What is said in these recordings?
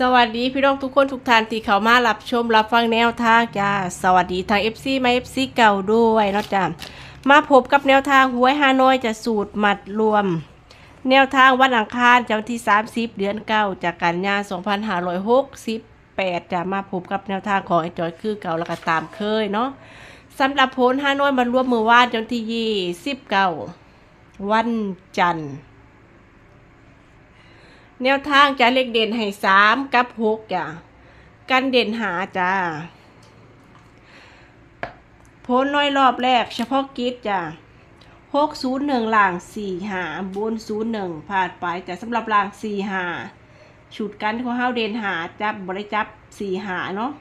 สวัสดีพี่น้องทุกคนทุกท่านที่เข้ามารับชมรับฟังแนวทางจ้าสวัสดีทาง FC มา FC เก่าด้วยเนาะจ้ามาพบกับแนวทางหวยฮานอยจะสูตรหมัดรวม แนวทางวันอังคารจันทร์ที่ 30 เดือนเก้าจากกันยา2568จะมาพบกับแนวทางของไอจอยคือเก่าแล้วก็ตามเคยเนาะสำหรับผลฮานอยมารวมมือวานจันทร์ที่29วันจันทร์ แนวทางจะเลขเด่นให้สามกับหกจ้ะกันเด่นหาจ้าโพนน้อยรอบแรก เฉพาะกิจจ้ะหกศูนย์หนึ่งล่างสี่หาบนศูนย์หนึ่งผ่านไปแต่สำหรับล่างสี่หาชุดกันของเฮาเด่นหาจับบริจับสี่หาเนาะ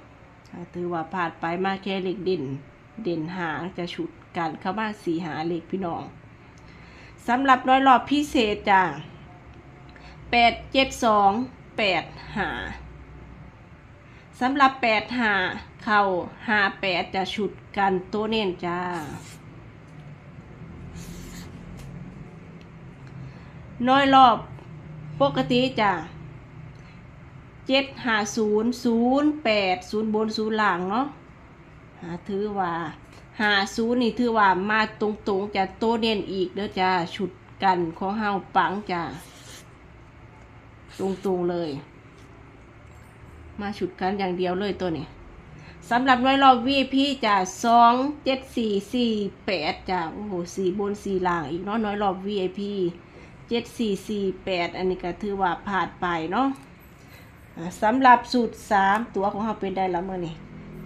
ถือว่าผ่านไปมาแค่เลขเด่นเด่นหาจะชุดกันเข้ามาสี่หาเลขพี่น้องสำหรับน้อยรอบพิเศษจ้ะ แปดเจ็ดสองแปดหาสำหรับแปดหาเข่าหาแปดจะฉุดกันตัวเน้นจ้า น้อยรอบปกติจ้ะเจ็ดหาศูนย์ศูนย์แปดศูนย์บนศูนย์หล่างเนาะหาถือว่าหาศูนย์นี่ถือว่ามาตรงๆจะโตวเน้นอีกเด้อจ้าฉุดกันของเฮาปังจ้า ตรงๆเลย มาฉุดกันอย่างเดียวเลยตัวนี้สำหรับน้อยรอบ VIP จะสองเจ็ดสี่สี่แปดจ้ะโอ้โหสี่บนสี่ล่างอีกเนาะน้อยรอบ VIP เจ็ดสี่สี่แปดอันนี้ก็ถือว่าผ่านไปเนาะสำหรับสูตรสามตัวของเราเป็นได้แล้วเมื่อนี้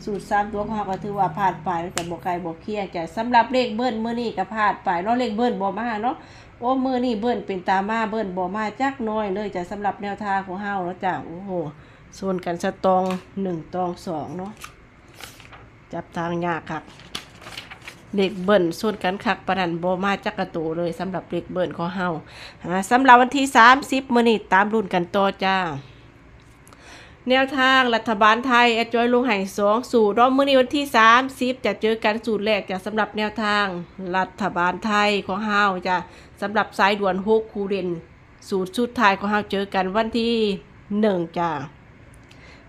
สูตรสามตัวของเราก็ถือว่าผ่านไปแต่บอกไกลบอกเคียงจ้ะสำหรับเลขเบิ้ลเมื่อนี้ก็ผ่านไปเนาะเลขเบิ้ลบ่มาเนาะโอ้มือนี่เบิ้นเป็นตามาเบิ้นบ่มาจักน้อยเลยจะสำหรับแนวทางของเฮาแล้วจ้ะโอ้โหส่วนกันสตองหนึ่งตองสองเนาะจับทางยากคักเด็กเบิ้นส่วนกันคักปานนันบ่มาจักกระโตเลยสำหรับเด็กเบิ้นของเฮาอ่าสำหรับวันที่ 30มื้อนี้ตามรุ่นกันต่อจ้า แนวทางรัฐบาลไทยแอดจอยลงไห่สองสูตรรอบมื้อนี้วันที่ 30 จะเจอกันสูตรแรกจะสำหรับแนวทางรัฐบาลไทยของเฮาจะสำหรับสายด่วน6คูเด่นสูตรสุดท้ายของเฮาเจอกันวันที่1จ้า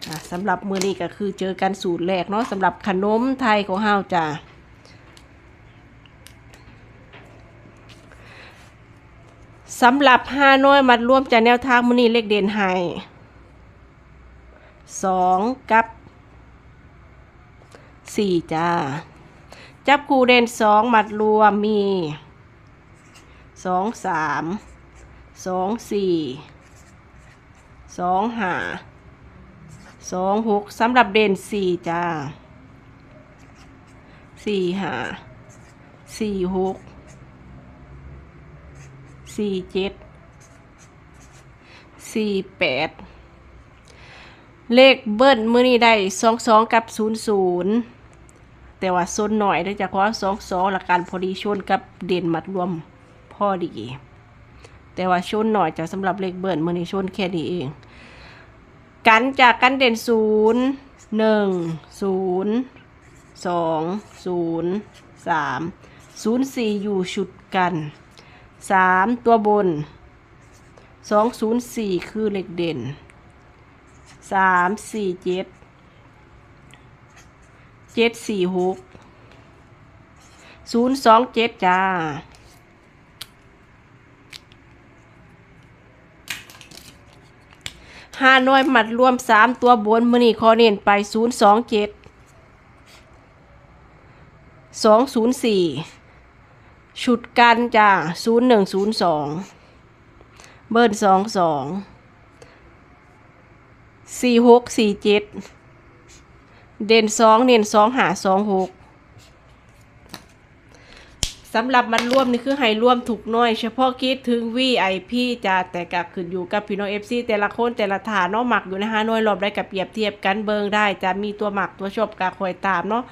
อะสำหรับมื้อนี้ก็คือเจอกันสูตรแรกเนาะสำหรับขนมไทยของเฮาจ้าสำหรับห้าน้อยมัดรวมจากแนวทางมื้อนี้เลขเด่นให้ สองกับสี่จ้า จับคู่เด่นสองมัดรวมมีสองสามสองสี่สองห้าสองหกสำหรับเด่นสี่จ้าสี่ห้าสี่หกสี่เจ็ดสี่แปด เลขเบิ้ลมื้อนี้ได้สองสองกับศูนย์ศูนย์แต่ว่าซนหน่อยเนื่องจากว่าสองสองหลักการพอดีชนกับเด่นมัดรวมพอดี แต่ว่าชนหน่อยจะสำหรับเลขเบิ้ลมื้อนี้ชนแค่นี้เอง กันจากกันเด่นศูนย์หนึ่งศูนย์สองศูนย์สามศูนย์สี่อยู่ชุดกันสามตัวบนสองศูนย์สี่คือเลขเด่น สามสี่เจ็ดเจ็ดสี่หกศูนย์สองเจ็ดจ้าห้าน้อยหมัดรวมสามตัวบนมือนี่คอเน้นไปศูนย์สองเจ็ดสองศูนย์สี่ชุดกันจ้าศูนย์หนึ่งศูนย์สองเบิร์นสองสอง สี่หกสี่เจ็ดเด่นสองเด่นสองหาสองหก สำหรับมันร่วมนี่คือให้ร่วมถูกน้อย เฉพาะคิดถึง VIP จะแต่กะขึ้นอยู่กับพี่น้อง FC แต่ละคนแต่ละฐานเนาะหมักอยู่นะฮะน้อยรอบได้กับเปรียบเทียบกันเบิงได้จะมีตัวหมักตัวชอบกะคอยตามเนาะ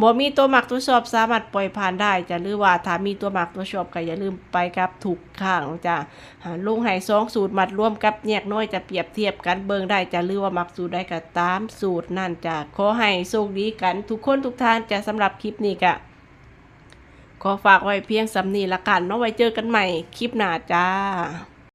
บ่มีตัวหมักตัวชอบสามารถปล่อยผ่านได้จะหรือว่าถ้ามีตัวหมักตัวชอบก็อย่าลืมไปกับถูกข้างจ้ะหาลงให้สองสูตรมัดร่วมกับแยกน้อยจะเปรียบเทียบกันเบิงได้จะหรือว่าหมักสูตรได้ก็ตามสูตรนั่นจะขอให้โชคดีกันทุกคนทุกท่านจะสำหรับคลิปนี้กะ ขอฝากไว้เพียงสำนีละกันเนาะไว้เจอกันใหม่คลิปหน้าจ้า